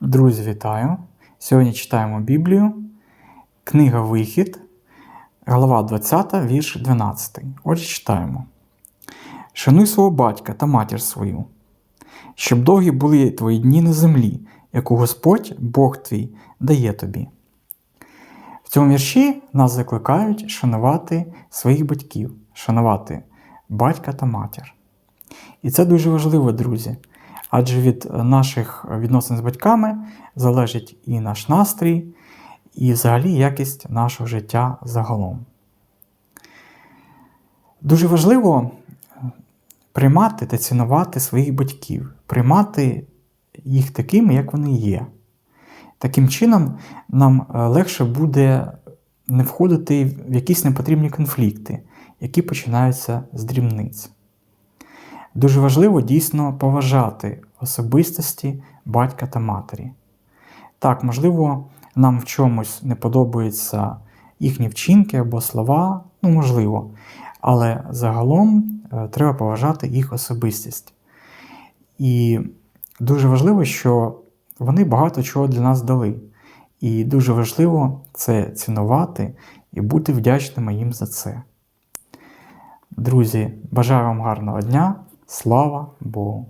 Друзі, вітаю! Сьогодні читаємо Біблію, книга Вихід, глава 20, вірш 12. Отже, читаємо. Шануй свого батька та матір свою, щоб довгі були твої дні на землі, яку Господь, Бог твій, дає тобі. В цьому вірші нас закликають шанувати своїх батьків, шанувати батька та матір. І це дуже важливо, друзі. Адже від наших відносин з батьками залежить і наш настрій, і взагалі якість нашого життя загалом. Дуже важливо приймати та цінувати своїх батьків, приймати їх такими, як вони є. Таким чином, нам легше буде не входити в якісь непотрібні конфлікти, які починаються з дрібниць. Дуже важливо дійсно поважати особистості батька та матері. Так, можливо, нам в чомусь не подобаються їхні вчинки або слова, ну, можливо, але загалом е, треба поважати їх особистість. І дуже важливо, що вони багато чого для нас дали. І дуже важливо це цінувати і бути вдячними їм за це. Друзі, бажаю вам гарного дня! Слава Богу!